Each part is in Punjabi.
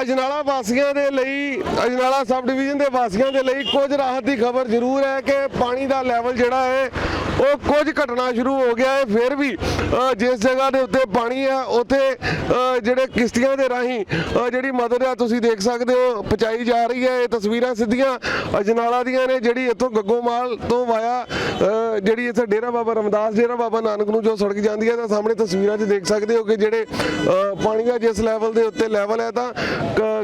ਅਜਨਾਲਾ ਵਾਸੀਆਂ ਦੇ ਲਈ, ਅਜਨਾਲਾ ਸਬ ਡਿਵੀਜ਼ਨ ਦੇ ਵਾਸੀਆਂ ਦੇ ਲਈ ਕੁਝ ਰਾਹਤ ਦੀ ਖਬਰ ਜ਼ਰੂਰ ਹੈ ਕਿ ਪਾਣੀ ਦਾ ਲੈਵਲ ਜਿਹੜਾ ਹੈ ਉਹ ਕੁਝ ਘਟਣਾ ਸ਼ੁਰੂ ਹੋ ਗਿਆ ਹੈ ਫਿਰ ਵੀ ਜਿਸ ਜਗ੍ਹਾ ਦੇ ਉੱਤੇ ਪਾਣੀ ਆ ਉੱਥੇ ਜਿਹੜੇ ਕਿਸ਼ਤੀਆਂ ਦੇ ਰਾਹੀਂ ਜਿਹੜੀ ਮਦਦ ਆ ਤੁਸੀਂ ਦੇਖ ਸਕਦੇ ਹੋ ਪਹੁੰਚਾਈ ਜਾ ਰਹੀ ਹੈ ਇਹ ਤਸਵੀਰਾਂ ਸਿੱਧੀਆਂ ਅਜਨਾਲਾ ਦੀਆਂ ਨੇ ਜਿਹੜੀ ਇੱਥੋਂ ਗੱਗੋਮਾਲ ਤੋਂ ਵਾਇਆ ਜਿਹੜੀ ਇੱਥੇ ਡੇਰਾ ਬਾਬਾ ਰਮਦਾਸ ਡੇਰਾ ਬਾਬਾ ਨਾਨਕ ਨੂੰ ਜੋ ਸੜਕ ਜਾਂਦੀ ਹੈ ਤਾਂ ਸਾਹਮਣੇ ਤਸਵੀਰਾਂ 'ਚ ਦੇਖ ਸਕਦੇ ਹੋ ਕਿ ਜਿਹੜੇ ਅ, ਪਾਣੀ ਦਾ ਜਿਸ ਲੈਵਲ ਦੇ ਉੱਤੇ ਲੈਵਲ ਹੈ ਤਾਂ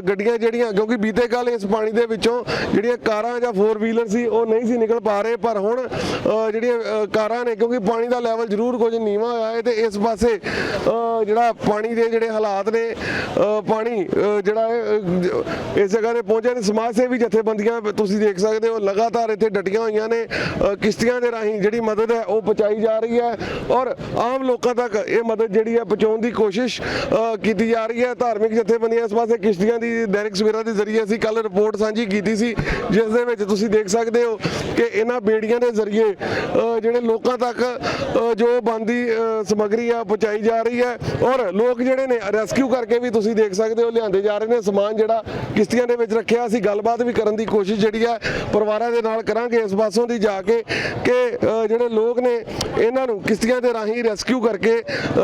ਗੱਡੀਆਂ ਜਿਹੜੀਆਂ ਕਿਉਂਕਿ ਬੀਤੇ ਕੱਲ ਇਸ ਪਾਣੀ ਦੇ ਵਿੱਚੋਂ ਜਿਹੜੀਆਂ ਕਾਰਾਂ ਜਾਂ 4 ਵੀਲਰ ਸੀ ਉਹ ਨਹੀਂ ਸੀ ਨਿਕਲ ਪਾ ਰਹੇ ਪਰ ਹੁਣ ਅ, ਜਿਹੜੀਆਂ ਕਾਰਾਂ ਨੇ ਕਿਉਂਕਿ ਪਾਣੀ ਦਾ ਲੈਵਲ ਜ਼ਰੂਰ ਕੁਝ ਨੀਵਾਂ ਹੋਇਆ ਹੈ ਤੇ ਇਸ ਪਾਸੇ ਅ, ਜਿਹੜਾ ਪਾਣੀ ਦੇ ਜਿਹੜੇ ਹਾਲਾਤ ਨੇ ਪਾਣੀ ਜਿਹੜਾ ਇਸ ਜਗ੍ਹਾ ਤੇ ਪਹੁੰਚੇ ਨੇ ਸਮਾਜ ਸੇਵੀ ਜਥੇਬੰਦੀਆਂ ਤੁਸੀਂ ਦੇਖ ਸਕਦੇ ਹੋ ਲਗਾਤਾਰ ਇੱਥੇ ਡਟੀਆਂ ਹੋਈਆਂ ਨੇ ਕਿਸ਼ਤੀਆਂ ਦੇ ਰਾਹੀਂ ਜਿਹੜੀ ਮਦਦ ਹੈ ਉਹ ਪਹੁੰਚਾਈ ਜਾ ਰਹੀ ਹੈ ਔਰ ਆਮ ਲੋਕਾਂ ਤੱਕ ਇਹ ਮਦਦ ਜਿਹੜੀ ਹੈ ਪਹੁੰਚਾਉਣ ਦੀ ਕੋਸ਼ਿਸ਼ ਅ, ਕੀਤੀ ਜਾ ਰਹੀ ਹੈ। ਧਾਰਮਿਕ ਜਥੇਬੰਦੀਆਂ ਇਸ ਪਾਸੇ ਕਿਸ਼ਤੀਆਂ ਦੀ ਦੈਨਿਕ ਸਵੇਰਾ ਦੇ ਜ਼ਰੀਏ ਅਸੀਂ ਕੱਲ ਰਿਪੋਰਟ ਸਾਂਝੀ ਕੀਤੀ ਸੀ ਜਿਸ ਦੇ ਵਿੱਚ ਤੁਸੀਂ ਦੇਖ ਸਕਦੇ ਹੋ ਕਿ ਇਹਨਾਂ ਬੇੜੀਆਂ ਦੇ ਜ਼ਰੀਏ ਜਿਹੜੇ ਜਿਹੜੇ ਲੋਕਾਂ ਤੱਕ ਜੋ ਬੰਦੀ ਸਮਗਰੀ ਆ ਪਹੁੰਚਾਈ ਜਾ ਰਹੀ ਹੈ। ਔਰ ਲੋਕ ਜਿਹੜੇ ਨੇ ਰੈਸਕਿਊ ਕਰਕੇ ਵੀ ਤੁਸੀਂ ਦੇਖ ਸਕਦੇ ਹੋ ਲਿਆਂਦੇ ਜਾ ਰਹੇ ਨੇ ਸਮਾਨ ਜਿਹੜਾ ਕਿਸ਼ਤੀਆਂ ਦੇ ਵਿੱਚ ਰੱਖਿਆ। ਅਸੀਂ ਗੱਲਬਾਤ ਵੀ ਕਰਨ ਦੀ ਕੋਸ਼ਿਸ਼ ਜਿਹੜੀ ਹੈ ਪਰਿਵਾਰਾਂ ਦੇ ਨਾਲ ਕਰਾਂਗੇ ਇਸ ਪਾਸੋਂ ਦੀ ਜਾ ਕੇ ਕਿ ਜਿਹੜੇ ਲੋਕ ਨੇ ਇਹਨਾਂ ਨੂੰ ਕਿਸ਼ਤੀਆਂ ਦੇ ਰਾਹੀਂ ਰੈਸਕਿਊ ਕਰਕੇ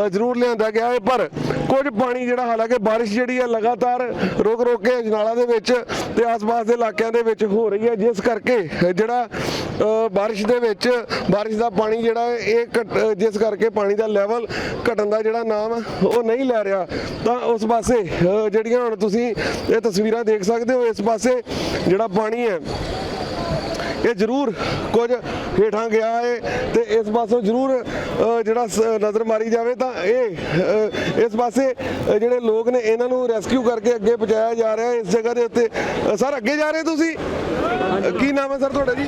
ਜ਼ਰੂਰ ਲਿਆਂਦਾ ਗਿਆ ਹੈ। ਪਰ ਕੁਝ ਪਾਣੀ ਜਿਹੜਾ ਹਾਲਾਂਕਿ ਬਾਰਿਸ਼ ਜਿਹੜੀ ਹੈ ਲਗਾਤਾਰ ਰੋਕ ਰੋਕ ਕੇ ਅਜਨਾਲਾ ਦੇ ਵਿੱਚ ਤੇ ਆਸ-ਪਾਸ ਦੇ ਇਲਾਕਿਆਂ ਦੇ ਵਿੱਚ ਹੋ ਰਹੀ ਹੈ। ਜਿਸ ਕਰਕੇ ਜਿਹੜਾ ਅ, ਬਾਰਿਸ਼ ਦੇ ਵਿੱਚ ਬਾਰਿਸ਼ ਦਾ ਪਾਣੀ ਜਿਹੜਾ ਹੈ ਇਹ ਘਟ- ਜਿਸ ਕਰਕੇ ਪਾਣੀ ਦਾ ਲੈਵਲ ਘਟਣ ਦਾ ਜਿਹੜਾ ਨਾਮ ਉਹ ਨਹੀਂ ਲੈ ਰਿਹਾ। ਤਾਂ ਉਸ ਪਾਸੇ ਜਿਹੜੀਆਂ ਹੁਣ ਤੁਸੀਂ ਇਹ ਤਸਵੀਰਾਂ ਦੇਖ ਸਕਦੇ ਹੋ, ਇਸ ਪਾਸੇ ਜਿਹੜਾ ਪਾਣੀ ਹੈ, ਇਹ ਜ਼ਰੂਰ ਕੁਝ ਹੇਠਾਂ ਗਿਆ ਹੈ ਤੇ ਇਸ ਪਾਸੋਂ ਜ਼ਰੂਰ ਜਿਹੜਾ ਨਜ਼ਰ ਮਾਰੀ ਜਾਵੇ ਤਾਂ ਇਹ ਇਸ ਪਾਸੇ ਜਿਹੜੇ ਲੋਕ ਨੇ, ਇਹਨਾਂ ਨੂੰ ਰੈਸਕਿਊ ਕਰਕੇ ਅੱਗੇ ਪਹੁੰਚਾਇਆ ਜਾ ਰਿਹਾ ਹੈ। ਇਸ ਜਗ੍ਹਾ ਦੇ ਉੱਤੇ ਸਰ, ਅੱਗੇ ਜਾ ਰਹੇ ਤੁਸੀਂ? ਕੀ ਨਾਮ ਹੈ ਸਰ ਤੁਹਾਡਾ ਜੀ?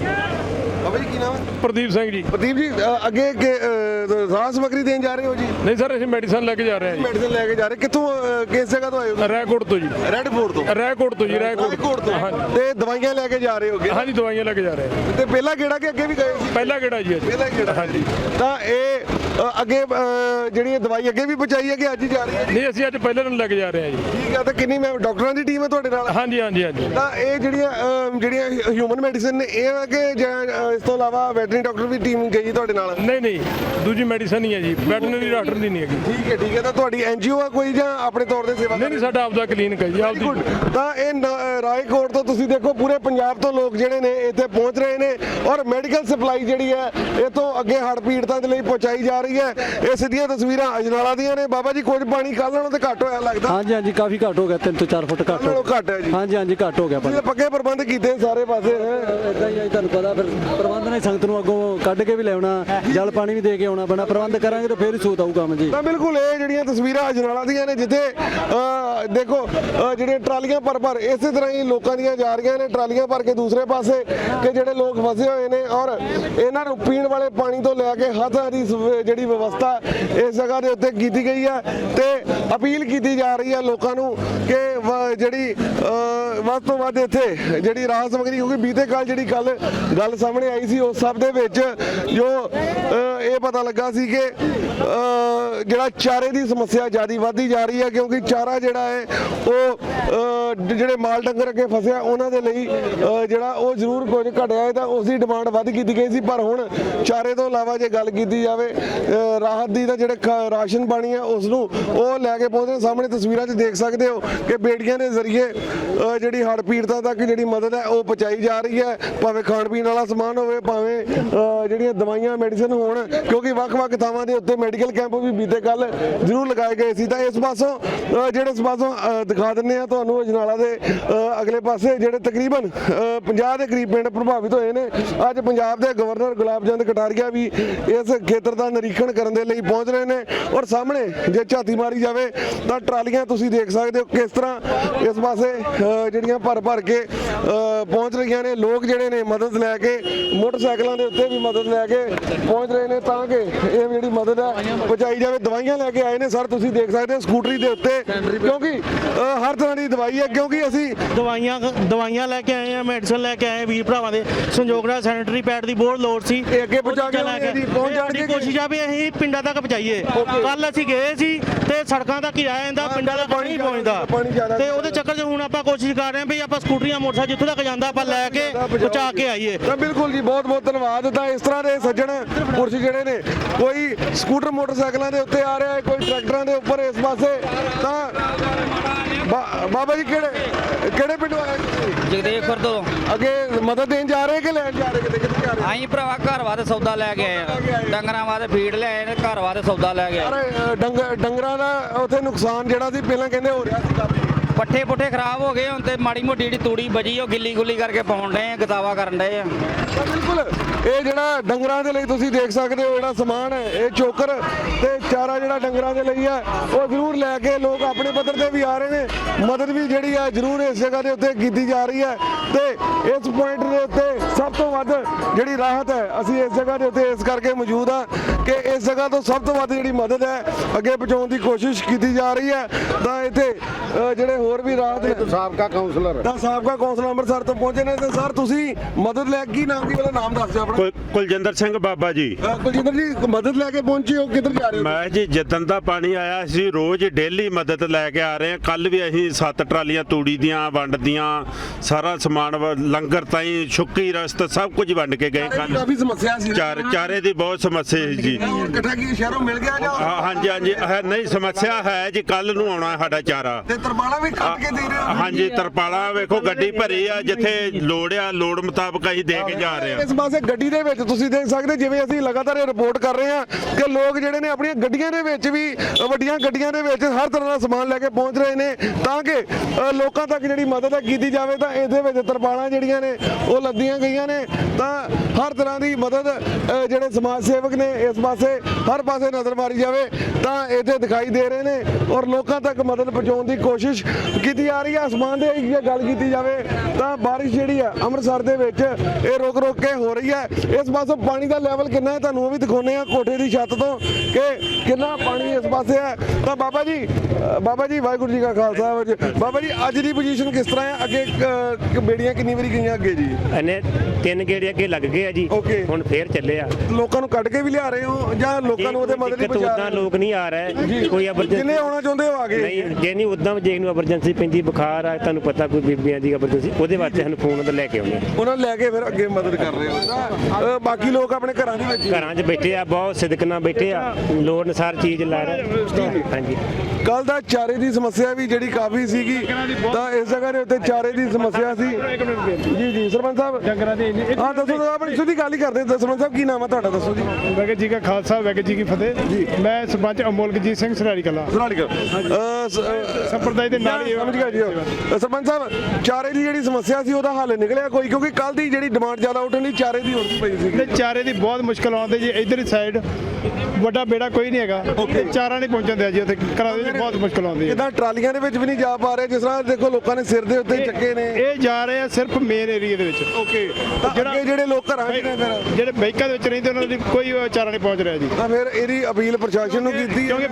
ਬਾਬਾ ਜੀ ਕੀ ਨਾਮ ਹੈ? ਪ੍ਰਦੀਪ ਸਿੰਘ ਜੀ। ਪ੍ਰਦੀਪ ਜੀ ਅ, ਅੱਗੇ ਕਿ, ਅ, ਰਾਹ ਸਮਗਰੀ ਦੇਣ ਜਾ ਰਹੇ ਹੋ ਜੀ? ਨਹੀਂ ਸਰ ਅਸੀਂ ਮੈਡੀਸਨ ਲੈ ਕੇ ਜਾ ਰਹੇ ਹਾਂ ਮੈਡੀਸਨ ਲੈ ਕੇ ਜਾ ਰਹੇ। ਕਿੱਥੋਂ ਅ, ਕਿਸ ਜਗ੍ਹਾ ਤੋਂ ਆਏ ਹੋ ਜੀ ਰੈਕੋਟ ਤੋਂ ਜੀ। ਰੈੱਡ ਫੋਰਟ ਤੋਂ? ਰੈਕੋਟ ਤੋਂ ਜੀ ਰੈਕੋਟ। ਤੋਂ। ਹਾਂਜੀ। ਤੇ ਦਵਾਈਆਂ ਲੈ ਕੇ ਜਾ ਰਹੇ ਹੋਗੇ ਹਾਂਜੀ ਦਵਾਈਆਂ ਲੈ ਕੇ ਜਾ ਰਹੇ ਹਾਂ। ਤੇ ਪਹਿਲਾਂ ਕਿਹੜਾ ਕਿ ਅੱਗੇ ਵੀ ਗਏ ਸੀ? ਪਹਿਲਾ ਕਿਹੜਾ ਜੀ ਅੱਜ? ਪਹਿਲਾਂ ਕਿਹੜਾ? ਹਾਂਜੀ। ਤਾਂ ਇਹ ਅ, ਅੱਗੇ ਅ, ਜਿਹੜੀ ਇਹ ਦਵਾਈ ਅੱਗੇ ਵੀ ਪਹੁੰਚਾਈ ਹੈ ਕਿ ਅੱਜ ਹੀ ਜਾ ਰਹੀ ਹੈ ਨਹੀਂ ਅਸੀਂ ਅੱਜ ਪਹਿਲੇ ਨੂੰ ਲੈ ਕੇ ਜਾ ਰਹੇ ਹਾਂ ਜੀ। ਠੀਕ ਹੈ ਤਾਂ ਕਿੰਨੀ ਮੈਂ ਡਾਕਟਰਾਂ ਦੀ ਟੀਮ ਹੈ ਤੁਹਾਡੇ ਨਾਲ? ਹਾਂਜੀ ਹਾਂਜੀ ਹਾਂਜੀ। ਤਾਂ ਇਹ ਜਿਹੜੀਆਂ ਅ, ਜਿਹੜੀਆਂ ਹਿਊਮਨ ਮੈਡੀਸਿਨ ਨੇ ਇਹ ਹੈ ਕਿ ਜਾਂ, ਅ, ਇਸ ਤੋਂ ਇਲਾਵਾ ਵੈਟਰਨਰੀ ਡਾਕਟਰ ਵੀ ਟੀਮ ਗਈ ਤੁਹਾਡੇ ਨਾਲ? ਨਹੀਂ ਨਹੀਂ ਦੂਜੀ ਮੈਡੀਸਨ ਹੀ ਹੈ ਜੀ ਵੈਟਰਨਰੀ ਡਾਕਟਰ ਦੀ ਨਹੀਂ ਹੈਗੀ। ਠੀਕ ਹੈ ਠੀਕ ਹੈ ਤਾਂ ਤੁਹਾਡੀ ਐਨਜੀਓ ਆ ਕੋਈ ਜਾਂ ਆਪਣੇ ਤੌਰ ਤੇ ਸੇਵਾ ਨਹੀਂ ਨਹੀਂ ਸਾਡਾ ਆਪਦਾ ਕਲੀਨਿਕ ਹੈ ਜੀ ਆਪਦੀ ਗੁੱਡ ਤਾਂ ਇਹ ਨ- ਰਾਏਕੋਟ ਤੋਂ ਤੁਸੀਂ ਦੇਖੋ ਪੂਰੇ ਪੰਜਾਬ ਤੋਂ ਲੋਕ ਜਿਹੜੇ ਨੇ ਇੱਥੇ ਪਹੁੰਚ ਰਹੇ ਨੇ ਔਰ ਮੈਡੀਕਲ ਸਪਲਾਈ ਜਿਹੜੀ ਹੈ ਇਹ ਤੋਂ ਅੱਗੇ ਹੜ੍ਹ ਪੀੜਤਾਂ ਦੇ ਲਈ ਪਹੁੰਚਾਈ ਜਾ ਰਹੀ ਹੈ। ਇਹ ਸਿੱਧੀਆਂ ਤਸਵੀਰਾਂ ਅਜਨਾਲਾ ਦੀਆਂ ਨੇ। ਬਾਬਾ ਜੀ ਕੁਝ ਪਾਣੀ ਕੱਲ੍ਹ ਨਾਲੋਂ ਤੇ ਘੱਟ ਹੋਇਆ ਲੱਗਦਾ। ਹਾਂਜੀ ਹਾਂਜੀ ਕਾਫੀ ਘੱਟ ਹੋ ਗਿਆ 3 ਤੋਂ 4 ਫੁੱਟ ਘੱਟ ਨਾਲੋਂ ਹੋ ਘੱਟ ਹੈ ਜੀ। ਹਾਂਜੀ ਹਾਂਜੀ ਘੱਟ ਹੋ ਗਿਆ ਤੁਸੀਂ ਤਾਂ ਪੱਕੇ ਪ੍ਰਬੰਧ ਕੀਤੇ ਨੇ ਸਾਰੇ ਪਾਸੇ। ਹੈਂ। ਇਦਾਂ ਹੀ ਆ ਜੀ, ਤੁਹਾਨੂੰ ਪਤਾ ਫਿਰ ਪ੍ਰਬੰਧ ਨੇ ਸੰਗਤ ਨੂੰ ਅੱਗੋਂ ਕੱਢ ਕੇ ਵੀ ਲਿਆਉਣਾ ਜਲ ਪਾਣੀ ਵੀ ਦੇ ਕੇ ਆਉਣਾ ਪੈਣਾ। ਪ੍ਰਬੰਧ ਕਰਾਂਗੇ ਤਾਂ ਫੇਰ ਹੀ ਸੂਤ ਆਊ ਕੰਮ ਜੀ। ਤਾਂ ਬਿਲਕੁਲ ਇਹ ਜਿਹੜੀਆਂ ਤਸਵੀਰਾਂ ਅਜਨਾਲਾ ਦੀਆਂ ਨੇ ਜਿੱਥੇ ਅਹ, ਦੇਖੋ ਅਹ, ਜਿਹੜੀਆਂ ਟਰਾਲੀਆਂ ਭਰ ਭਰ ਇਸੇ ਤਰ੍ਹਾਂ ਹੀ ਲੋਕਾਂ ਦੀਆਂ ਜਾ ਰਹੀਆਂ ਨੇ ਟਰਾਲੀਆਂ ਭਰ ਕੇ ਦੂਸਰੇ ਪਾਸੇ ਕਿ ਜਿਹੜੇ ਲੋਕ ਫਸੇ ਹੋਏ ਨੇ ਔਰ ਇਹਨਾਂ ਨੂੰ ਪੀਣ ਵਾਲੇ ਪਾਣੀ ਤੋਂ ਲੈ ਕੇ ਤਰ੍ਹਾਂ ਦੀ ਸਵ- ਜਿਹੜੀ ਜਿਹੜੀ ਵਿਵਸਥਾ ਇਸ ਜਗ੍ਹਾ ਦੇ ਉੱਤੇ ਕੀਤੀ ਗਈ ਹੈ ਤੇ ਅਪੀਲ ਕੀਤੀ ਜਾ ਰਹੀ ਹੈ ਲੋਕਾਂ ਨੂੰ ਕਿ ਜਿਹੜੀ ਵੱਧ ਤੋਂ ਵੱਧ ਇੱਥੇ ਜਿਹੜੀ ਰਾਹਤ ਸਮਗਰੀ ਕਿਉਂਕਿ ਬੀਤੇ ਕੱਲ ਜਿਹੜੀ ਕੱਲ ਗੱਲ ਸਾਹਮਣੇ ਆਈ ਸੀ ਉਸ ਸਭ ਦੇ ਵਿੱਚ ਜੋ ਇਹ ਪਤਾ ਲੱਗਾ ਸੀ ਕਿ ਜਿਹੜਾ ਚਾਰੇ ਦੀ ਸਮੱਸਿਆ ਜ਼ਿਆਦਾ ਵੱਧਦੀ ਜਾ ਰਹੀ ਹੈ ਕਿਉਂਕਿ ਚਾਰਾ ਜਿਹੜਾ ਹੈ ਉਹ ਜਿਹੜੇ ਮਾਲ ਡੰਗਰ ਅੱਗੇ ਫਸਿਆ ਉਹਨਾਂ ਦੇ ਲਈ ਅਹ, ਜਿਹੜਾ ਉਹ ਜ਼ਰੂਰ ਕੁਝ ਘਟਿਆ ਹੈ ਤਾਂ ਉਸ ਦੀ ਡਿਮਾਂਡ ਵੱਧ ਕੀਤੀ ਗਈ ਸੀ ਪਰ ਹੁਣ ਚਾਰੇ ਤੋਂ ਇਲਾਵਾ ਜੇ ਗੱਲ ਕੀਤੀ ਜਾਵੇ ਰਾਹਤ ਦੀ ਤਾਂ ਜਿਹੜੇ ਖ- ਰਾਸ਼ਨ ਪਾਣੀ ਹੈ ਉਸ ਨੂੰ ਉਹ ਲੈ ਕੇ ਪਹੁੰਚਦੇ ਸਾਹਮਣੇ ਤਸਵੀਰਾਂ 'ਚ ਦੇਖ ਸਕਦੇ ਹੋ ਕਿ ਬੇੜੀਆਂ ਦੇ ਜ਼ਰੀਏ ਜਿਹੜੀ ਹੜ੍ਹ ਪੀੜਤਾਂ ਤੱਕ ਜਿਹੜੀ ਮਦਦ ਹੈ ਉਹ ਪਹੁੰਚਾਈ ਜਾ ਰਹੀ ਹੈ। ਭਾਵੇਂ ਖਾਣ ਪੀਣ ਵਾਲਾ ਸਮਾਨ ਹੋਵੇ ਭਾਵੇਂ ਜਿਹੜੀਆਂ ਦਵਾਈਆਂ ਮੈਡੀਸਨ ਹੋਣ ਕਿਉਂਕਿ ਵੱਖ-ਵੱਖ ਥਾਵਾਂ ਦੇ ਉੱਤੇ ਮੈਡੀਕਲ ਕੈਂਪ ਵੀ ਬੀਤੇ ਕੱਲ ਜ਼ਰੂਰ ਲਗਾਏ ਗਏ ਸੀ। ਤਾਂ ਇਸ ਪਾਸੋਂ ਜਿਹੜੇ ਇਸ ਪਾਸੋਂ ਦਿਖਾ ਦਿੰਨੇ ਆ ਤੁਹਾਨੂੰ ਅਜਨਾਲਾ ਦੇ ਅਗਲੇ ਪਾਸੇ ਜਿਹੜੇ ਤਕਰੀਬਨ ਅਹ, 50 ਦੇ ਕਰੀਬ ਪਿੰਡ ਪ੍ਰਭਾਵਿਤ ਹੋਏ ਨੇ। ਅੱਜ ਪੰਜਾਬ ਦੇ ਗਵਰਨਰ ਗੁਲਾਬ ਚੰਦ ਕਟਾਰੀਆ ਵੀ ਇਸ ਖੇਤਰ ਦਾ ਨਿਰੀਖਣ ਕਰਨ ਦੇ ਲਈ ਪਹੁੰਚ ਰਹੇ ਨੇ ਔਰ ਸਾਹਮਣੇ ਜੇ ਝਾਤੀ ਮਾਰੀ ਜਾਵੇ ਤਾਂ ਟਰਾਲੀਆਂ ਤੁਸੀਂ ਦੇਖ ਸਕਦੇ ਹੋ ਕਿਸ ਤਰ੍ਹਾਂ ਇਸ ਪਾਸੇ ਜਿਹੜੀਆਂ ਭਰ ਭਰ ਕੇ ਪਹੁੰਚ ਰਹੀਆਂ ਨੇ। ਲੋਕ ਜਿਹੜੇ ਨੇ ਮਦਦ ਲੈ ਕੇ ਮੋਟਰਸਾਈਕਲਾਂ ਦੇ ਉੱਤੇ ਵੀ ਮਦਦ ਲੈ ਕੇ ਪਹੁੰਚ ਰਹੇ ਨੇ ਤਾਂ ਕਿ ਇਹ ਜਿਹੜੀ ਮਦਦ ਹੈ ਪਹੁੰਚਾਈ ਜਾਵੇ। ਦਵਾਈਆਂ ਲੈ ਕੇ ਆਏ ਨੇ ਸਰ ਤੁਸੀਂ ਦੇਖ ਸਕਦੇ ਹੋ ਸਕੂਟਰੀ ਦੇ ਉੱਤੇ। ਕਿਉਂਕਿ ਹਰ ਤਰ੍ਹਾਂ ਦੀ ਦਵਾਈ ਹੈ ਕਿਉਂਕਿ ਅਸੀਂ ਦਵਾਈਆਂ ਦਵਾਈਆਂ ਲੈ ਕੇ ਆਏ ਆ ਮੈਡੀਸਨ ਲੈ ਕੇ ਆਏ ਵੀਰ ਭਰਾਵਾਂ ਦੇ। ਸੰਯੋਗ ਨਾਲ ਸੈਨੀਟਰੀ ਪੈਡ ਦੀ ਬਹੁਤ ਲੋੜ ਸੀ। ਇਹ ਅੱਗੇ ਪਹੁੰਚਾ ਕੇ ਲੈ ਜੀ, ਪਹੁੰਚ ਸਾਡੀ ਕੋਸ਼ਿਸ਼ ਆ ਵੀ ਅਸੀਂ ਪਿੰਡਾਂ ਤੱਕ ਪਹੁੰਚਾਈਏ। ਕੱਲ ਅਸੀਂ ਗਏ ਸੀ ਤੇ ਸੜਕਾਂ ਤੱਕ ਹੀ ਰਹਿ ਜਾਂਦਾ ਪਿੰਡਾਂ ਦਾ ਪਾਣੀ ਪਹੁੰਚਦਾ। ਤੇ ਉਹਦੇ ਚੱਕਰ 'ਚ ਹੁਣ ਆਪਾਂ ਕੋਸ਼ਿਸ਼ ਕਰ ਰਹੇ ਹਾਂ ਵੀ ਆਪਾਂ ਸਕੂਟਰੀਆਂ ਮੋਟਰਸਾਈਕਲ ਜਿੱਥੋਂ ਤੱਕ ਜਾਂਦਾ ਆਪਾਂ ਲੈ ਕੇ ਪਹੁੰਚਾ ਕੇ ਆਈਏ। ਤਾਂ ਬਿਲਕੁਲ ਜੀ ਬਹੁਤ ਬਹੁਤ ਧੰਨਵਾਦ। ਤਾਂ ਇਸ ਤਰ੍ਹਾਂ ਦੇ ਸੱਜਣ ਪੁਰਸ਼ ਜਿਹੜੇ ਨੇ ਕੋਈ ਸਕੂਟਰ ਮੋਟਰਸਾਈਕਲਾਂ ਦੇ ਉੱਤੇ ਆ ਰਿਹਾ ਹੈ ਕੋਈ ਟਰੈਕਟਰਾਂ ਦੇ ਉੱਪਰ ਇਸ ਪਾਸੇ ਤਾਂ ਬਾਬਾ ਜੀ ਕਿਹੜੇ ਕਿਹੜੇ ਪਿੰਡੋਂ ਆਏ ਤੁਸੀਂ? ਜਗਦੇਵਪੁਰ ਤੋਂ। ਅੱਗੇ ਮਦਦ ਦੇਣ ਜਾ ਰਹੇ ਕਿ ਲੈਣ ਜਾ ਰਹੇ ਕਿਤੇ? ਕਿੱਥੇ ਜਾ ਰਹੇ? ਆਈ ਭਰਾਵਾ ਘਰ ਵਾਸਤੇ ਸੌਦਾ ਲੈ ਕੇ ਆਏ ਆ। ਡੰਗਰਾਂ ਵਾਸਤੇ ਫੀਡ ਲੈ ਆਏ ਨੇ ਘਰ ਵਾਸਤੇ ਸੌਦਾ ਲੈ ਕੇ ਆਏ ਅਰੇ ਅ, ਡੰਗ- ਡੰਗਰਾਂ ਦਾ ਉੱਥੇ ਨੁਕਸਾਨ ਜਿਹੜਾ ਸੀ ਪਹਿਲਾਂ ਕਹਿੰਦੇ ਹੋ ਰਿਹਾ ਸੀ ਕਾਫੀ। ਪੱਠੇ ਪੁੱਠੇ ਖਰਾਬ ਹੋ ਗਏ ਹੁਣ ਤੇ ਮਾੜੀ ਮੋਟੀ ਜਿਹੜੀ ਤੂੜੀ ਬਜੀ ਉਹ ਗਿੱਲੀ ਗੁੱਲੀ ਕਰਕੇ ਪਾਉਣ ਡਏ ਆ ਗਤਾਵਾ ਕਰਨ ਡਏ ਆ। ਬਿਲਕੁਲ। ਇਹ ਜਿਹੜਾ ਡੰਗਰਾਂ ਦੇ ਲਈ ਤੁਸੀਂ ਦੇਖ ਸਕਦੇ ਹੋ ਜਿਹੜਾ ਸਮਾਨ ਹੈ ਇਹ ਚੋਕਰ ਤੇ ਚਾਰਾ ਜਿਹੜਾ ਡੰਗਰਾਂ ਦੇ ਲਈ ਹੈ ਉਹ ਜ਼ਰੂਰ ਲੈ ਕੇ ਲੋਕ ਆਪਣੇ ਪੱਧਰ ਤੇ ਵੀ ਆ ਰਹੇ ਨੇ। ਮਦਦ ਵੀ ਜਿਹੜੀ ਹੈ ਜ਼ਰੂਰ ਇਸ ਜਗ੍ਹਾ ਦੇ ਉੱਤੇ ਕੀਤੀ ਜਾ ਰਹੀ ਹੈ ਤੇ ਇਸ ਪੁਆਇੰਟ ਦੇ ਉੱਤੇ ਸਭ ਤੋਂ ਵੱਧ ਜਿਹੜੀ ਰਾਹਤ ਹੈ ਅਸੀਂ ਇਸ ਜਗ੍ਹਾ ਦੇ ਉੱਤੇ ਇਸ ਕਰਕੇ ਮੌਜੂਦ ਆ ਕਿ ਇਸ ਜਗ੍ਹਾ ਤੋਂ ਸਭ ਤੋਂ ਵੱਧ ਜਿਹੜੀ ਮਦਦ ਹੈ ਅੱਗੇ ਪਹੁੰਚਾਉਣ ਦੀ ਕੋਸ਼ਿਸ਼ ਕੀਤੀ ਜਾ ਰਹੀ ਹੈ। ਤਾਂ ਇੱਥੇ ਜਿਹੜੇ ਹੋਰ ਵੀ ਰਾਹਤ ਸਾਬਕਾ ਕਾਉਂਸਲਰ ਤਾਂ ਸਾਬਕਾ ਕੌਂਸਲ ਅੰਮ੍ਰਿਤਸਰ ਤੋਂ ਪਹੁੰਚੇ ਨੇ ਤੇ ਸਰ ਤੁਸੀਂ ਮਦਦ ਲੈ ਕੀ ਨਾਮ ਕੀ ਵਾਲਾ ਨਾਮ ਦੱਸ ਦਿਓ ਆਪਣਾ। ਕੁਲ- ਕੁਲਜਿੰਦਰ ਸਿੰਘ ਬਾਬਾ ਜੀ। ਅ, ਕੁਲਜਿੰਦਰ ਜੀ ਮਦਦ ਲੈ ਕੇ ਪਹੁੰਚੇ ਹੋ ਕਿੱਧਰ ਜਾ ਰਹੇ ਹੋ ਮੈਂ ਜੀ ਜਿੱਦਣ ਦਾ ਪਾਣੀ ਆਇਆ ਸੀ ਰੋਜ਼ ਡੇਲੀ ਮਦਦ ਲੈ ਕੇ ਆ ਰਹੇ ਹਾਂ। ਕੱਲ ਵੀ ਅਸੀਂ ਸੱਤ ਟਰਾਲੀਆਂ ਤੂੜੀ ਦੀਆਂ ਵੰਡ ਦੀਆਂ ਸਾਰਾ ਸਮਾਨ ਵ- ਲੰਗਰ ਤਾਈਂ ਛੁੱਕੀ ਰਸਤ ਸਭ ਕੁਝ ਵੰਡ ਕੇ ਗਏ ਕੱਲ ਕਾਫੀ ਸਮੱਸਿਆ ਸੀ। ਚਾਰ ਚਾਰੇ ਦੀ ਬਹੁਤ ਸਮੱਸਿਆ ਸੀ ਜੀ। ਹੁਣ ਇਕੱਠਾ ਕੀ ਸ਼ਹਿਰੋਂ ਮਿਲ ਗਿਆ ਜਾਂ ਹਾਂ- ਹਾਂਜੀ ਹਾਂਜੀ ਹੈ ਨਹੀਂ ਸਮੱਸਿਆ ਹੈ ਜੀ ਕੱਲ ਨੂੰ ਆਉਣਾ ਹੈ ਸਾਡਾ ਚਾਰਾ। ਤੇ ਤਰਪਾਲਾ ਵੀ ਕੱਟ ਕੇ ਦੇ ਰਹੇ ਹੋ ਹਾਂਜੀ ਤਰਪਾਲਾ ਵੇਖੋ ਗੱਡੀ ਭਰੀ ਆ ਜਿੱਥੇ ਲੋੜ ਆ ਲੋੜ ਮੁਤਾਬਕ ਅਸੀਂ ਦੇ ਕੇ ਜਾ ਰਹੇ ਹਾਂ ਇਸ ਪਾਸੇ ਗੱਡੀ ਦੇ ਵਿੱਚ ਤੁਸੀਂ ਦੇਖ ਸਕਦੇ ਜਿਵੇਂ ਅਸੀਂ ਲਗਾਤਾਰ ਇਹ ਰਿਪੋਰਟ ਕਰ ਰਹੇ ਹਾਂ ਕਿ ਲੋਕ ਜਿਹੜੇ ਨੇ ਆਪਣੀਆਂ ਗੱਡੀਆਂ ਦੇ ਵਿੱਚ ਵੀ ਵੱਡੀਆਂ ਗੱਡੀਆਂ ਦੇ ਵਿੱਚ ਹਰ ਤਰ੍ਹਾਂ ਦਾ ਸਮਾਨ ਲੈ ਕੇ ਪਹੁੰਚ ਰਹੇ ਨੇ ਤਾਂ ਕਿ ਲੋਕਾਂ ਤੱਕ ਜਿਹੜੀ ਮਦਦ ਹੈ ਕੀਤੀ ਜਾਵੇ ਤਾਂ ਇਹਦੇ ਵਿੱਚ ਤਰਪਾਲਾਂ ਜਿਹੜੀਆਂ ਨੇ ਉਹ ਲੱਦੀਆਂ ਗਈਆਂ ਨੇ। ਤਾਂ ਹਰ ਤਰ੍ਹਾਂ ਦੀ ਮਦਦ ਅ, ਜਿਹੜੇ ਸਮਾਜ ਸੇਵਕ ਨੇ ਇਸ ਪਾਸੇ ਹਰ ਪਾਸੇ ਨਜ਼ਰ ਮਾਰੀ ਜਾਵੇ ਤਾਂ ਇੱਥੇ ਦਿਖਾਈ ਦੇ ਰਹੇ ਨੇ ਔਰ ਲੋਕਾਂ ਤੱਕ ਮਦਦ ਪਹੁੰਚਾਉਣ ਦੀ ਕੋਸ਼ਿਸ਼ ਕੀਤੀ ਜਾ ਰਹੀ ਹੈ। ਅਸਮਾਨ ਦੇ ਗੱਲ ਕੀਤੀ ਜਾਵੇ ਤਾਂ ਬਾਰਿਸ਼ ਜਿਹੜੀ ਹੈ ਅੰਮ੍ਰਿਤਸਰ ਦੇ ਵਿੱਚ ਇਹ ਰੋਕ ਰੁਕ ਕੇ ਹੋ ਰਹੀ ਹੈ। ਇਸ ਪਾਸੋਂ ਪਾਣੀ ਦਾ ਲੈਵਲ ਕਿੰਨਾ ਹੈ ਤੁਹਾਨੂੰ ਉਹ ਵੀ ਦਿਖਾਉਂਦੇ ਆ ਕੋਠੇ ਦੀ ਛੱਤ ਤੋਂ ਕਿ ਕਿੰਨਾ ਪਾਣੀ ਇਸ ਪਾਸੇ ਹੈ। ਤਾਂ ਬਾਬਾ ਜੀ ਬਾਬਾ ਜੀ ਵਾਹਿਗੁਰੂ ਜੀ ਕਾ ਖਾਲਸਾ। ਬਾਬਾ ਜੀ ਅੱਜ ਦੀ ਪੋਜੀਸ਼ਨ ਕਿਸ ਤਰ੍ਹਾਂ ਹੈ? ਅੱਗੇ ਬੇੜੀਆਂ ਕਿੰਨੀ ਵਾਰੀ ਗਈਆਂ ਅੱਗੇ ਜੀ? ਇਹਨੇ ਤਿੰਨ ਗੇੜੇ ਅੱਗੇ ਲੱਗ ਗਏ ਆ ਜੀ. ਹੁਣ ਫੇਰ ਚੱਲੇ ਆ। ਲੋਕਾਂ ਨੂੰ ਕੱਢ ਕੇ ਵੀ ਲਿਆ ਰਹੇ ਹੋ ਜਾਂ ਲੋਕਾਂ ਨੂੰ ਉਹਦੇ ਮਦਦ ਦਿੱਕਤ ਪਹੁੰਚਾ ਰਹੇ ਲੋਕ ਨਹੀਂ ਆ ਰਹੇ ਕੋਈ ਜਿੰਨੇ ਐਮਰਜੈਂਸੀ ਆਉਣਾ ਚਾਹੁੰਦੇ ਹੋ ਆ ਗਏ। ਨਹੀਂ ਜੇ ਨਹੀਂ ਉਦਾਂ ਜੇ ਨੂੰ ਐਮਰਜੈਂਸੀ ਪੈਂਦੀ ਬੁਖਾਰ ਆ ਤੁਹਾਨੂੰ ਪਤਾ ਕੋਈ ਬੀਬੀਆਂ ਦੀ ਐਮਰਜੈਂਸੀ ਉਹਦੇ ਵਾਸਤੇ ਸਾਨੂੰ ਫੋਨ ਲੈ ਕੇ ਆਉਂਦੇ ਆ। ਉਹਨਾਂ ਲੈ ਕੇ ਫਿਰ ਅੱਗੇ ਮਦਦ ਕਰ ਰਹੇ ਹੋ। ਅ, ਬਾਕੀ ਲੋਕ ਆਪਣੇ ਘਰਾਂ ਦੇ ਵਿੱਚ ਘਰਾਂ 'ਚ ਬੈਠੇ ਆ ਬਹੁਤ ਸਿਦਕ ਨਾਲ ਬੈਠੇ ਆ ਲੋੜ ਅਨਸਾਰ ਚੀਜ਼ ਲਾ ਰਹੇ ਹਾਂਜੀ। ਕੱਲ ਦਾ ਚਾਰੇ ਦੀ ਸਮੱਸਿਆ ਵੀ ਜਿਹੜੀ ਕਾਫੀ ਸੀਗੀ ਤਾਂ ਇਸ ਜਗ੍ਹਾ ਦੇ ਉੱਤੇ ਚਾਰੇ ਦੀ ਸਮੱਸਿਆ ਸੀ। ਜੀ ਜੀ ਸਰਪੰਚ ਸਾਹਿਬ। ਡੰਗਰਾਂ ਦੇ ਹਾਂ ਦੱਸੋ ਤਾਂ ਆਪਣੀ ਸਿੱਧੀ ਗੱਲ ਹੀ ਕਰਦੇ ਹਾਂ। ਸਰਪੰਚ ਸਾਹਿਬ ਕੀ ਨਾਮ ਹੈ ਤੁਹਾਡਾ? ਦੱਸੋ ਜੀ। ਵੈਗਨ ਜੀ ਕਾ ਖਾਲਸਾ ਵੈਗਨ ਜੀ ਕੀ ਫਤਿਹ। ਮੈਂ ਸਰਪੰਚ ਅਮੋਲਕਜੀਤ ਸਿੰਘ ਸਰਾੜੀ ਕਲਾ ਸਰਾਲੀ ਕਰ ਸੰਪਰਦਾਇ ਦੇ ਨਾਲ ਹੀ ਸਮਝ ਗਿਆ ਜੀ। ਸਰਪੰਚ ਸਾਹਿਬ ਚਾਰੇ ਦੀ ਜਿਹੜੀ ਸਮੱਸਿਆ ਸੀ ਉਹਦਾ ਹੱਲ ਨਿਕਲਿਆ ਕੋਈ? ਕਿਉਂਕਿ ਕੱਲ ਦੀ ਜਿਹੜੀ ਡਿਮਾਂਡ ਜ਼ਿਆਦਾ ਉੱਠਣ ਦੀ ਚਾਰੇ ਦੀ ਹੋਰ ਪਈ ਸੀ ਤੇ ਚਾਰੇ ਦੀ ਬਹੁਤ ਮੁਸ਼ਕਲ ਆਉਂਦੀ ਜੀ ਇਧਰ ਸਾਈਡ ਵੱਡਾ ਬੇੜਾ ਕੋਈ ਨਹੀਂ ਹੈਗਾ। ਤੇ ਚਾਰਾ ਨਹੀਂ ਪਹੁੰਚਣ ਦਿਆ ਜੀ ਉੱਥੇ ਘਰਾਂ ਦੇ ਵਿੱਚ ਬਹੁਤ ਮੁਸ਼ਕਲ ਆਉਂਦੀ ਹੈ। ਕਿਦਾਂ ਟਰਾਲੀਆਂ ਦੇ ਵਿੱਚ ਵੀ ਨਹੀਂ ਜਾ ਪਾ ਰਹੇ ਜਿਸ ਤਰ੍ਹਾਂ ਦੇਖੋ ਲੋਕਾਂ ਨੇ ਸਿਰ ਦੇ ਉੱਤੇ ਚੱਕੇ ਨੇ। ਇਹ ਜਾ ਰਹੇ ਆ ਸਿਰਫ ਮੇਨ ਏਰੀਆ ਦੇ ਵਿੱਚ। ਓਕੇ ਤਾਂ ਅੱਗੇ ਜਿਹੜੇ ਲੋਕ ਘਰਾਂ 'ਚ ਨੇ। ਫਿਰ ਜਿਹੜੇ ਬਾਈਕਾਂ ਦੇ ਵਿੱਚ ਰਹਿੰਦੇ ਉਹਨਾਂ ਦੀ ਕੋਈ ਚਾਰਾ ਨਹੀਂ ਪਹੁੰਚ ਰਿਹਾ ਜੀ। ਤਾਂ ਫਿਰ ਇਹਦੀ ਅਪੀਲ ਪ੍ਰਸ਼ਾਸਨ ਨੂੰ ਕੀਤੀ ਕਿਉਂਕਿ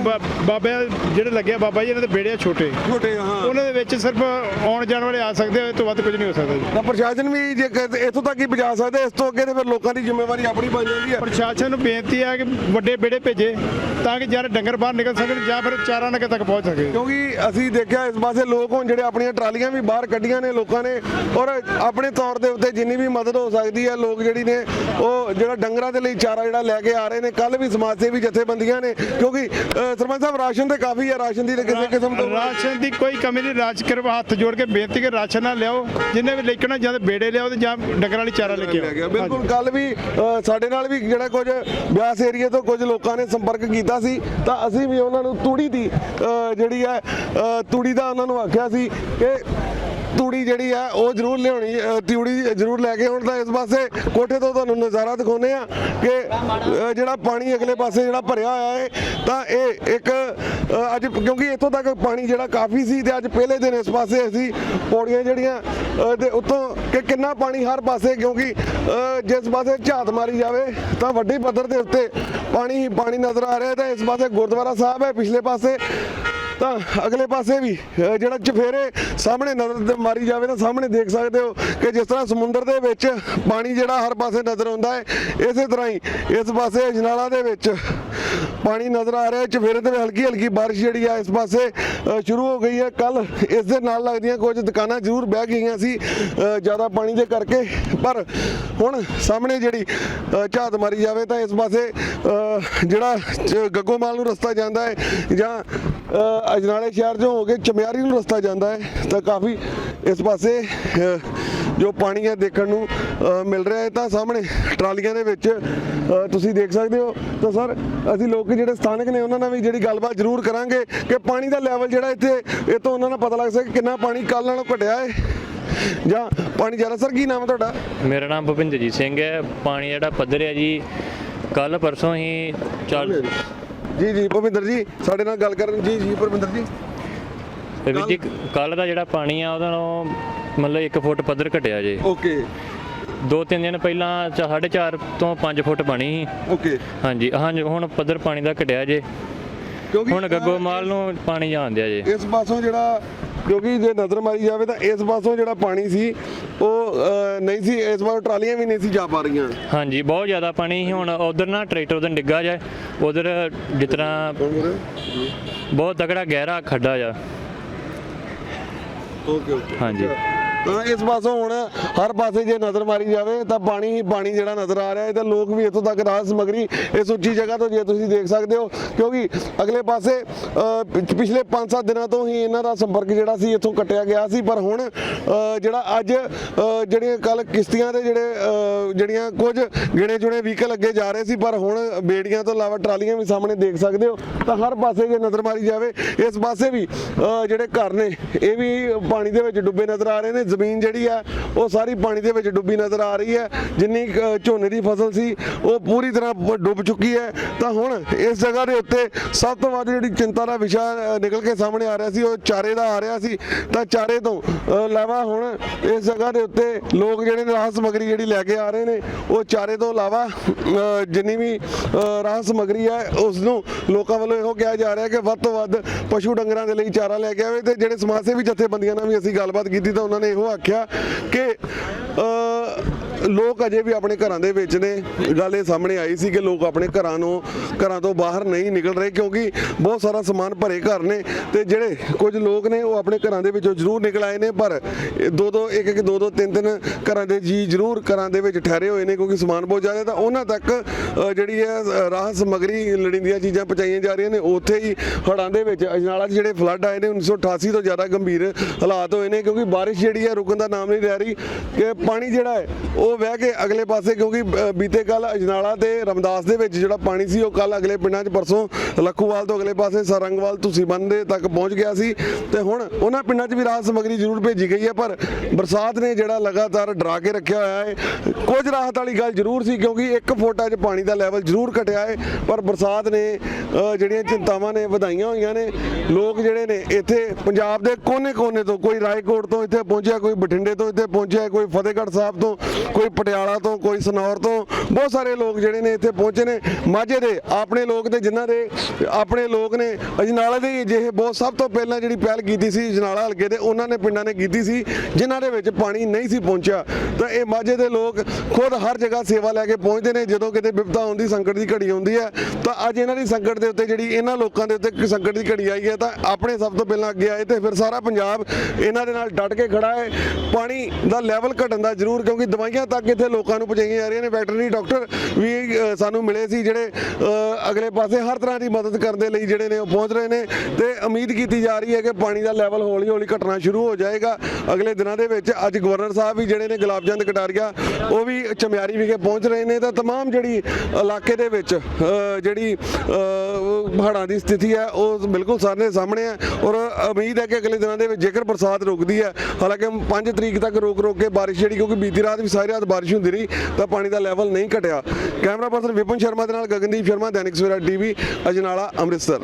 ਬਾਬੇ ਜਿਹੜੇ ਲੱਗਿਆ ਬਾਬਾ ਜੀ ਇਹਨਾਂ ਦੇ ਬੇੜੇ ਛੋਟੇ। ਛੋਟੇ ਹਾਂ। ਉਹਨਾਂ ਦੇ ਵਿੱਚ ਸਿਰਫ ਆਉਣ ਜਾਣ ਵਾਲੇ ਆ ਸਕਦੇ ਆ ਇਹ ਤੋਂ ਵੱਧ ਕੁਝ ਨਹੀਂ ਹੋ ਸਕਦਾ ਜੀ। ਤਾਂ ਪ੍ਰਸ਼ਾਸਨ ਵੀ ਜੇ ਇੱਥੋਂ ਤੱਕ ਹੀ ਬਚਾ ਸਕਦਾ ਇਸ ਤੋਂ ਅੱਗੇ ਤੇ ਫਿਰ ਲੋਕਾਂ ਦੀ ਜ਼ਿੰਮੇਵਾਰੀ ਆਪਣੀ ਬਣ ਜਾਂਦੀ ਹੈ ਪ੍ਰਸ਼ਾਸਨ ਨੂੰ ਬੇਨਤੀ ਹੈ ਕਿ ਵੱਡੇ ਬੇੜੇ ਭੇਜੇ ਤਾਂ ਕਿ ਜਿਹੜੇ ਡੰਗਰ ਬਾਹਰ ਨਿਕਲ ਸਕਣ ਜਾਂ ਫਿਰ ਚਾਰਾ ਨਗਰ ਤੱਕ ਪਹੁੰਚ ਸਕੇ। ਕਿਉਂਕਿ ਅਸੀਂ ਦੇਖਿਆ ਇਸ ਪਾਸੇ ਲੋਕ ਹੁਣ ਜਿਹੜੇ ਆਪਣੀਆਂ ਟਰਾਲੀਆਂ ਵੀ ਬਾਹਰ ਕੱਢੀਆਂ ਨੇ ਲੋਕਾਂ ਨੇ ਔਰ ਆਪਣੇ ਤੌਰ ਦੇ ਉੱਤੇ ਜਿੰਨੀ ਵੀ ਮਦਦ ਹੋ ਸਕਦੀ ਹੈ ਲੋਕ ਜਿਹੜੀ ਨੇ ਉਹ ਜਿਹੜਾ ਡੰਗਰਾਂ ਦੇ ਲਈ ਚਾਰਾ ਜਿਹੜਾ ਲੈ ਕੇ ਆ ਰਹੇ ਨੇ ਕੱਲ ਵੀ ਸਮਾਜ ਸੇਵੀ ਜਥੇਬੰਦੀਆਂ ਨੇ। ਕਿਉਂਕਿ ਸਰਪੰਚ ਸਾਹਿਬ ਰਾਸ਼ਨ ਤੇ ਕਾਫੀ ਹੈ ਰਾਸ਼ਨ ਦੀ ਕਿਸੇ ਕਿਸਮ ਤੋਂ ਰਾਸ਼ਨ ਦੀ ਕੋਈ ਕਮੀ ਨਹੀਂ ਰਾਜ ਕਰਵਾ ਹੱਥ ਜੋੜ ਕੇ ਬੇਨਤੀ ਕਿ ਰਾਸ਼ਨ ਨਾ ਲਿਆਓ ਜਿੰਨੇ ਵੀ ਲੈਕਣਾ ਜਾਂ ਬੇੜੇ ਲਿਆਓ ਤੇ ਜਾਂ ਡੰਗਰਾਂ ਵਾਲੀ ਚਾਰਾ ਲੈ ਕੇ ਬਿਲਕੁਲ ਕੱਲ ਵੀ ਸਾਡੇ ਨਾਲ ਵੀ ਜਿਹੜਾ ਕੁਝ ਬਿਆਸ ਏਰੀਏ ਤੋਂ ਕੁਝ ਲੋਕਾਂ ਨੇ ਸੰਪਰਕ ਕੀਤਾ ਸੀ ਤਾਂ ਅਸੀਂ ਵੀ ਉਹਨਾਂ ਨੂੰ ਤੂੜੀ ਦੀ ਜਿਹੜੀ ਹੈ ਤੂੜੀ ਦਾ ਉਹਨਾਂ ਨੂੰ ਆਖਿਆ ਸੀ ਕਿ ਤੂੜੀ ਜਿਹੜੀ ਹੈ ਉਹ ਜ਼ਰੂਰ ਲਿਆਉਣੀ ਤੂੜੀ ਜ਼ਰੂਰ ਲੈ ਕੇ ਆਉਣ ਤਾਂ ਇਸ ਪਾਸੇ ਕੋਠੇ ਤੋਂ ਤੁਹਾਨੂੰ ਨਜ਼ਾਰਾ ਦਿਖਾਉਂਦੇ ਆ ਕਿ ਜਿਹੜਾ ਪਾਣੀ ਅਗਲੇ ਪਾਸੇ ਜਿਹੜਾ ਭਰਿਆ ਹੋਇਆ ਹੈ ਤਾਂ ਇਹ ਇੱਕ ਅੱਜ ਕਿਉਂਕਿ ਇੱਥੋਂ ਤੱਕ ਪਾਣੀ ਜਿਹੜਾ ਕਾਫੀ ਸੀ ਤੇ ਅੱਜ ਪਹਿਲੇ ਦਿਨ ਇਸ ਪਾਸੇ ਅਸੀਂ ਪੌੜੀਆਂ ਜਿਹੜੀਆਂ ਅ, ਉੱਤੋਂ ਕਿ ਕਿੰਨਾ ਪਾਣੀ ਹਰ ਪਾਸੇ ਕਿਉਂਕਿ ਜਿਸ ਪਾਸੇ ਝਾਤ ਮਾਰੀ ਜਾਵੇ ਤਾਂ ਵੱਡੀ ਪੱਧਰ ਦੇ ਉੱਤੇ ਪਾਣੀ ਹੀ ਪਾਣੀ ਨਜ਼ਰ ਆ ਰਿਹਾ ਤਾਂ ਇਸ ਪਾਸੇ ਗੁਰਦੁਆਰਾ ਸਾਹਿਬ ਹੈ ਪਿਛਲੇ ਪਾਸੇ ਤਾਂ ਅਗਲੇ ਪਾਸੇ ਵੀ ਅ, ਜਿਹੜਾ ਚਫੇਰੇ ਸਾਹਮਣੇ ਨਜ਼ਰ ਮਾਰੀ ਜਾਵੇ ਤਾਂ ਸਾਹਮਣੇ ਦੇਖ ਸਕਦੇ ਹੋ ਕਿ ਜਿਸ ਤਰ੍ਹਾਂ ਸਮੁੰਦਰ ਦੇ ਵਿੱਚ ਪਾਣੀ ਜਿਹੜਾ ਹਰ ਪਾਸੇ ਨਜ਼ਰ ਆਉਂਦਾ ਹੈ ਇਸੇ ਤਰ੍ਹਾਂ ਹੀ ਇਸ ਪਾਸੇ ਅਜਨਾਲਾ ਦੇ ਵਿੱਚ ਪਾਣੀ ਨਜ਼ਰ ਆ ਰਿਹਾ ਚਫੇਰੇ ਤੇ ਹਲਕੀ ਹਲਕੀ ਬਾਰਿਸ਼ ਜਿਹੜੀ ਆ ਇਸ ਪਾਸੇ ਅ, ਸ਼ੁਰੂ ਹੋ ਗਈ ਹੈ। ਕੱਲ ਇਸ ਦੇ ਨਾਲ ਲੱਗਦੀਆਂ ਕੁਝ ਦੁਕਾਨਾਂ ਜ਼ਰੂਰ ਬਹਿ ਗਈਆਂ ਸੀ ਅ, ਜ਼ਿਆਦਾ ਪਾਣੀ ਦੇ ਕਰਕੇ। ਪਰ ਹੁਣ ਸਾਹਮਣੇ ਜਿਹੜੀ ਅ, ਝਾਤ ਮਾਰੀ ਜਾਵੇ ਤਾਂ ਇਸ ਪਾਸੇ ਅ, ਜਿਹੜਾ ਚ- ਗੱਗੋਮਾਲ ਨੂੰ ਰਸਤਾ ਜਾਂਦਾ ਹੈ ਜਾਂ ਅਜਨਾਲੇ ਸ਼ਹਿਰ ਚੋਂ ਹੋ ਕੇ ਚਮਿਆਰੀ ਨੂੰ ਰਸਤਾ ਜਾਂਦਾ ਹੈ, ਤਾਂ ਕਾਫੀ ਇਸ ਪਾਸੇ ਜੋ ਪਾਣੀ ਹੈ ਦੇਖਣ ਨੂੰ ਮਿਲ ਰਿਹਾ ਹੈ ਤਾਂ ਸਾਹਮਣੇ ਟਰਾਲੀਆਂ ਦੇ ਵਿੱਚ ਤੁਸੀਂ ਦੇਖ ਸਕਦੇ ਹੋ। ਤਾਂ ਸਰ, ਅਸੀਂ ਲੋਕ ਜਿਹੜੇ ਸਥਾਨਕ ਨੇ, ਉਹਨਾਂ ਨਾਲ ਵੀ ਜਿਹੜੀ ਗੱਲਬਾਤ ਜ਼ਰੂਰ ਕਰਾਂਗੇ ਕਿ ਪਾਣੀ ਦਾ ਲੈਵਲ ਜਿਹੜਾ ਇੱਥੇ, ਇਹ ਤੋਂ ਉਹਨਾਂ ਨੂੰ ਪਤਾ ਲੱਗ ਸਕੇ ਕਿੰਨਾ ਪਾਣੀ ਕੱਲ ਨਾਲੋਂ ਘਟਿਆ ਹੈ। ਜਾਂ ਪਾਣੀ ਜ਼ਿਆਦਾ, ਸਰ, ਕੀ ਨਾਮ ਹੈ ਤੁਹਾਡਾ? ਮੇਰਾ ਨਾਮ ਭੁਪਿੰਦਰਜੀਤ ਸਿੰਘ ਹੈ। ਪਾਣੀ ਜਿਹੜਾ ਪੱਧਰ ਹੈ ਜੀ ਕੱਲ ਪਰਸੋਂ ਹੀ ਚੱਲ ਜੀ ਜੀ ਭਵਿੰਦਰ ਜੀ ਸਾਡੇ ਨਾਲ ਗੱਲ ਕਰਨ ਜੀ ਜੀ ਭਵਿੰਦਰ ਜੀ। ਵੀਰ ਜੀ ਕੱਲ ਦਾ ਜਿਹੜਾ ਪਾਣੀ ਆ ਉਹਦਾ ਨਾਲੋਂ ਮਤਲਬ 1 ਫੁੱਟ ਪੱਧਰ ਘਟਿਆ ਜੇ। ਓਕੇ। ਦੋ ਤਿੰਨ ਦਿਨ ਪਹਿਲਾਂ 4.5 ਤੋਂ 5 ਫੁੱਟ ਪਾਣੀ ਸੀ। ਓਕੇ। ਹਾਂਜੀ ਹਾਂਜੀ ਹੁਣ ਪੱਧਰ ਪਾਣੀ ਦਾ ਘਟਿਆ ਜੇ। ਕਿਉਂਕਿ ਹੁਣ ਗੱਗੋਮਾਲ ਨੂੰ ਪਾਣੀ ਜਾਂਦਿਆ ਜੇ। ਇਸ ਪਾਸੋਂ ਜਿਹੜਾ ਕਿਉਂਕਿ ਜੇ ਨਜ਼ਰ ਮਾਰੀ ਜਾਵੇ ਤਾਂ ਇਸ ਪਾਸੋਂ ਜਿਹੜਾ ਪਾਣੀ ਸੀ ਉਹ ਨਹੀਂ ਸੀ ਇਸ ਵਾਰ ਟਰਾਲੀਆਂ ਵੀ ਨਹੀਂ ਸੀ ਜਾ ਪਾ ਰਹੀਆਂ। ਹਾਂਜੀ ਬਹੁਤ ਜ਼ਿਆਦਾ ਪਾਣੀ ਸੀ। ਹੁਣ ਉਧਰ ਨਾ ਟਰੈਕਟਰ ਉਧਰ ਡਿੱਗਾ ਜਾ ਉਧਰ ਤਰ੍ਹਾਂ ਬਹੁਤ ਤਕੜਾ ਗਹਿਰਾ ਖੱਡਾ ਜਾ ਓਕੇ ਓਕੇ। ਹਾਂਜੀ। ਇਸ ਪਾਸੋਂ ਹੁਣ ਹਰ ਪਾਸੇ ਜੇ ਨਜ਼ਰ ਮਾਰੀ ਜਾਵੇ ਤਾਂ ਪਾਣੀ ਹੀ ਪਾਣੀ ਜਿਹੜਾ ਨਜ਼ਰ ਆ ਰਿਹਾ ਹੈ ਤੇ ਲੋਕ ਵੀ ਇੱਥੋਂ ਤੱਕ ਰਾਹਤ ਸਮਗਰੀ ਇਸ ਉੱਚੀ ਜਗ੍ਹਾ ਤੋਂ ਜੇ ਤੁਸੀਂ ਦੇਖ ਸਕਦੇ ਹੋ, ਕਿਉਂਕਿ ਅਗਲੇ ਪਾਸੇ ਪਿਛਲੇ 5-7 ਦਿਨਾਂ ਤੋਂ ਹੀ ਇਹਨਾਂ ਦਾ ਸੰਪਰਕ ਜਿਹੜਾ ਸੀ ਇੱਥੋਂ ਕੱਟਿਆ ਗਿਆ ਸੀ, ਪਰ ਹੁਣ ਜਿਹੜਾ ਅੱਜ ਜਿਹੜੀਆਂ ਕੱਲ ਕਿਸ਼ਤੀਆਂ ਦੇ ਜਿਹੜੇ ਜਿਹੜੀਆਂ ਕੁਝ ਗਿਣੇ ਚੁਣੇ ਵਹੀਕਲ ਅੱਗੇ ਜਾ ਰਹੇ ਸੀ, ਪਰ ਹੁਣ ਬੇੜੀਆਂ ਤੋਂ ਇਲਾਵਾ ਟਰਾਲੀਆਂ ਵੀ ਸਾਹਮਣੇ ਦੇਖ ਸਕਦੇ ਹੋ, ਤਾਂ ਹਰ ਪਾਸੇ ਜੇ ਨਜ਼ਰ ਮਾਰੀ ਜਾਵੇ, ਇਸ ਪਾਸੇ ਵੀ ਜਿਹੜੇ ਘਰ ਨੇ, ਇਹ ਵੀ ਪਾਣੀ ਦੇ ਵਿੱਚ ਡੁੱਬੇ ਨਜ਼ਰ ਆ ਰਹੇ ਨੇ ਜ਼ਮੀਨ ਜਿਹੜੀ ਹੈ ਉਹ ਸਾਰੀ ਪਾਣੀ ਦੇ ਵਿੱਚ ਡੁੱਬੀ ਨਜ਼ਰ ਆ ਰਹੀ ਹੈ। ਜਿੰਨੀ ਝੋਨੇ ਦੀ ਫਸਲ ਸੀ ਉਹ ਪੂਰੀ ਤਰ੍ਹਾਂ ਡੁੱਬ ਚੁੱਕੀ ਹੈ। ਤਾਂ ਹੁਣ ਇਸ ਜਗ੍ਹਾ ਦੇ ਉੱਤੇ ਸਭ ਤੋਂ ਵੱਧ ਜਿਹੜੀ ਚਿੰਤਾ ਦਾ ਵਿਸ਼ਾ ਨਿਕਲ ਕੇ ਸਾਹਮਣੇ ਆ ਰਿਹਾ ਸੀ ਉਹ ਚਾਰੇ ਦਾ ਆ ਰਿਹਾ ਸੀ। ਤਾਂ ਚਾਰੇ ਤੋਂ ਇਲਾਵਾ ਹੁਣ ਇਸ ਜਗ੍ਹਾ ਦੇ ਉੱਤੇ ਲੋਕ ਜਿਹੜੇ ਨੇ ਰਾਹਤ ਸਮਗਰੀ ਜਿਹੜੀ ਲੈ ਕੇ ਆ ਰਹੇ ਨੇ ਉਹ ਚਾਰੇ ਤੋਂ ਇਲਾਵਾ ਅ, ਜਿੰਨੀ ਵੀ ਰਾਹਤ ਸਮਗਰੀ ਹੈ ਉਸ ਨੂੰ ਲੋਕਾਂ ਵੱਲੋਂ ਇਹੋ ਕਿਹਾ ਜਾ ਰਿਹਾ ਕਿ ਵੱਧ ਤੋਂ ਵੱਧ ਪਸ਼ੂ ਡੰਗਰਾਂ ਦੇ ਲਈ ਚਾਰਾ ਲੈ ਕੇ ਆਵੇ ਤੇ ਜਿਹੜੇ ਸਮਾਜ ਸੇਵੀ ਜਥੇਬੰਦੀਆਂ ਨਾਲ ਵੀ ਅਸੀਂ ਗੱਲਬਾਤ ਕੀਤੀ ਤਾਂ ਉਹਨਾਂ ਨੇ ਇਹੋ ਉਹ ਆਖਿਆ ਕਿ ਲੋਕ ਅਜੇ ਵੀ ਆਪਣੇ ਘਰਾਂ ਦੇ ਵਿੱਚ ਨੇ। ਗੱਲ ਇਹ ਸਾਹਮਣੇ ਆਈ ਸੀ ਕਿ ਲੋਕ ਆਪਣੇ ਘਰਾਂ ਨੂੰ, ਘਰਾਂ ਤੋਂ ਬਾਹਰ ਨਹੀਂ ਨਿਕਲ ਰਹੇ ਕਿਉਂਕਿ ਬਹੁਤ ਸਾਰਾ ਸਮਾਨ ਭਰੇ ਘਰ ਨੇ ਤੇ ਜਿਹੜੇ ਕੁਝ ਲੋਕ ਨੇ ਉਹ ਆਪਣੇ ਘਰਾਂ ਦੇ ਵਿੱਚੋਂ ਜ਼ਰੂਰ ਨਿਕਲ ਆਏ ਨੇ, ਪਰ ਦੋ ਦੋ ਇੱਕ ਇੱਕ ਦੋ ਦੋ ਤਿੰਨ ਤਿੰਨ ਘਰਾਂ ਦੇ ਜੀ ਜ਼ਰੂਰ ਘਰਾਂ ਦੇ ਵਿੱਚ ਠਹਿਰੇ ਹੋਏ ਨੇ ਕਿਉਂਕਿ ਸਮਾਨ ਬਹੁਤ ਜ਼ਿਆਦਾ ਤਾਂ ਉਹਨਾਂ ਤੱਕ ਜਿਹੜੀ ਹੈ ਰਾਹਤ ਸਮਗਰੀ ਲੜੀਂਦੀਆਂ ਚੀਜ਼ਾਂ ਪਹੁੰਚਾਈਆਂ ਜਾ ਰਹੀਆਂ ਨੇ, ਉੱਥੇ ਹੀ ਹੜ੍ਹਾਂ ਦੇ ਵਿੱਚ ਅਜਨਾਲਾ 'ਚ ਜਿਹੜੇ ਫਲੱਡ ਆਏ ਨੇ 1988 ਤੋਂ ਜ਼ਿਆਦਾ ਗੰਭੀਰ ਹਾਲਾਤ ਹੋਏ ਨੇ ਕਿਉਂਕਿ ਬਾਰਿਸ਼ ਜਿਹੜੀ ਹੈ ਰੁਕਣ ਦਾ ਨਾਮ ਨਹੀਂ ਲੈ ਰਹੀ ਕਿ ਪਾਣੀ ਜਿਹੜਾ ਹੈ, ਉਹ ਵਹਿ ਕੇ ਅਗਲੇ ਪਾਸੇ ਕਿਉਂਕਿ ਬੀਤੇ ਕੱਲ ਅਜਨਾਲਾ ਤੇ ਰਮਦਾਸ ਦੇ ਵਿੱਚ ਜਿਹੜਾ ਪਾਣੀ ਸੀ, ਉਹ ਕੱਲ ਅਗਲੇ ਪਿੰਡਾਂ 'ਚ, ਪਰਸੋਂ ਲੱਖੂਵਾਲ ਤੋਂ ਅਗਲੇ ਪਾਸੇ ਸਰੰਗਵਾਲ, ਤੁਸੀਂ ਬੰਦੇ ਤੱਕ ਪਹੁੰਚ ਗਿਆ ਸੀ। ਤੇ ਹੁਣ ਉਹਨਾਂ ਪਿੰਡਾਂ 'ਚ ਵੀ ਰਾਹਤ ਸਮਗਰੀ ਜ਼ਰੂਰ ਭੇਜੀ ਗਈ ਹੈ, ਪਰ ਬਰਸਾਤ ਨੇ ਜਿਹੜਾ ਲਗਾਤਾਰ ਡਰਾ ਕੇ ਰੱਖਿਆ ਹੋਇਆ ਹੈ, ਕੁਝ ਰਾਹਤ ਵਾਲੀ ਗੱਲ ਜ਼ਰੂਰ ਸੀ ਕਿਉਂਕਿ 1 ਫੁੱਟ ਅੱਜ ਪਾਣੀ ਦਾ ਲੈਵਲ ਜ਼ਰੂਰ ਘਟਿਆ ਹੈ, ਪਰ ਬਰਸਾਤ ਨੇ ਜਿਹੜੀਆਂ ਚਿੰਤਾਵਾਂ ਨੇ, ਵਧਾਈਆਂ ਹੋਈਆਂ ਨੇ, ਲੋਕ ਜਿਹੜੇ ਨੇ ਇੱਥੇ ਪੰਜਾਬ ਦੇ ਕੋਨੇ-ਕੋਨੇ ਤੋਂ, ਕੋਈ ਰਾਏਕੋਟ ਤੋਂ ਇੱਥੇ ਪਹੁੰਚਿਆ, ਕੋਈ ਬਠਿੰਡੇ ਤੋਂ ਇੱਥੇ ਪਹੁੰਚਿਆ, ਕੋਈ ਫਤਿਹਗੜ੍ਹ ਸਾਹਿਬ ਤੋਂ ਕੋਈ ਪਟਿਆਲਾ ਤੋਂ, ਕੋਈ ਸਨੌਰ ਤੋਂ, ਬਹੁਤ ਸਾਰੇ ਲੋਕ ਜਿਹੜੇ ਨੇ ਇੱਥੇ ਪਹੁੰਚੇ ਨੇ। ਮਾਝੇ ਦੇ ਆਪਣੇ ਲੋਕ ਤੇ ਜਿਨ੍ਹਾਂ ਦੇ ਆਪਣੇ ਲੋਕ ਨੇ, ਅਜਨਾਲਾ ਦੇ ਅਜਿਹੇ ਬਹੁਤ ਸਭ ਤੋਂ ਪਹਿਲਾਂ ਜਿਹੜੀ ਪਹਿਲ ਕੀਤੀ ਸੀ ਅਜਨਾਲਾ ਹਲਕੇ ਦੇ, ਉਹਨਾਂ ਨੇ ਪਿੰਡਾਂ ਨੇ ਕੀਤੀ ਸੀ, ਜਿਨ੍ਹਾਂ ਦੇ ਵਿੱਚ ਪਾਣੀ ਨਹੀਂ ਸੀ ਪਹੁੰਚਿਆ। ਤਾਂ ਇਹ ਮਾਝੇ ਦੇ ਲੋਕ ਖੁਦ ਹਰ ਜਗ੍ਹਾ ਸੇਵਾ ਲੈ ਕੇ ਪਹੁੰਚਦੇ ਨੇ, ਜਦੋਂ ਕਿਤੇ ਵਿਪਤਾ ਆਉਂਦੀ, ਸੰਕਟ ਦੀ ਘੜੀ ਆਉਂਦੀ ਹੈ, ਤਾਂ ਅੱਜ ਇਹਨਾਂ ਦੀ ਸੰਕਟ ਦੇ ਉੱਤੇ ਜਿਹੜੀ ਇਹਨਾਂ ਲੋਕਾਂ ਦੇ ਉੱਤੇ ਸੰਕਟ ਦੀ ਘੜੀ ਆਈ ਹੈ, ਤਾਂ ਆਪਣੇ ਸਭ ਤੋਂ ਪਹਿਲਾਂ ਅੱਗੇ ਆਏ ਤੇ ਫਿਰ ਸਾਰਾ ਪੰਜਾਬ ਇਹਨਾਂ ਦੇ ਨਾਲ ਡਟ ਕੇ ਖੜਾ ਹੈ। ਪਾਣੀ ਦਾ ਲੈਵਲ ਘਟਣ ਦਾ ਜ਼ਰੂਰ, ਕਿਉਂਕਿ ਦਵਾਈਆਂ ਤੱਕ ਇੱਥੇ ਲੋਕਾਂ ਨੂੰ ਪਹੁੰਚਾਈਆਂ ਜਾ ਰਹੀਆਂ ਨੇ ਵੈਟਰਨਰੀ ਡਾਕਟਰ ਵੀ ਅ, ਸਾਨੂੰ ਮਿਲੇ ਸੀ ਜਿਹੜੇ ਅ, ਅਗਲੇ ਪਾਸੇ ਹਰ ਤਰ੍ਹਾਂ ਦੀ ਮਦਦ ਕਰਨ ਦੇ ਲਈ ਜਿਹੜੇ ਨੇ ਉਹ ਪਹੁੰਚ ਰਹੇ ਨੇ ਤੇ ਉਮੀਦ ਕੀਤੀ ਜਾ ਰਹੀ ਹੈ ਕਿ ਪਾਣੀ ਦਾ ਲੈਵਲ ਹੌਲੀ ਹੌਲੀ ਘਟਣਾ ਸ਼ੁਰੂ ਹੋ ਜਾਏਗਾ ਅਗਲੇ ਦਿਨਾਂ ਦੇ ਵਿੱਚ ਅੱਜ ਗਵਰਨਰ ਸਾਹਿਬ ਵੀ ਜਿਹੜੇ ਨੇ ਗੁਲਾਬਚੰਦ ਕਟਾਰੀਆ ਉਹ ਵੀ ਚਮਿਆਰੀ ਵਿਖੇ ਪਹੁੰਚ ਰਹੇ ਨੇ ਤਾਂ तमाम ਜਿਹੜੀ ਇਲਾਕੇ ਦੇ ਵਿੱਚ ਅ, ਜਿਹੜੀ ਹੜ੍ਹਾਂ ਦੀ ਸਥਿਤੀ ਹੈ ਉਹ ਬਿਲਕੁਲ ਸਾਰੇ ਸਾਹਮਣੇ ਹੈ ਔਰ ਉਮੀਦ ਹੈ ਕਿ ਅਗਲੇ ਦਿਨਾਂ ਦੇ ਵਿੱਚ ਜੇਕਰ ਬਰਸਾਤ ਰੁਕਦੀ ਹੈ ਹਾਲਾਂਕਿ 5 ਤਰੀਕ ਤੱਕ ਰੋਕ ਰੋਕ ਕੇ ਬਾਰਿਸ਼ ਜਿਹੜੀ ਕਿਉਂਕਿ ਬੀਤੀ ਰਾਤ ਵੀ ਸਾਰੀ ਰਾਤ ਬਾਰਿਸ਼ ਹੁੰਦੀ ਰਹੀ, ਤਾਂ ਪਾਣੀ ਦਾ ਲੈਵਲ ਨਹੀਂ ਘਟਿਆ। ਕੈਮਰਾ ਪਰਸਨ ਵਿਪਨ ਸ਼ਰਮਾ ਦੇ ਨਾਲ ਗਗਨਦੀਪ ਸ਼ਰਮਾ, ਦੈਨਿਕ ਸਵੇਰਾ ਟੀਵੀ, ਅਜਨਾਲਾ, ਅੰਮ੍ਰਿਤਸਰ।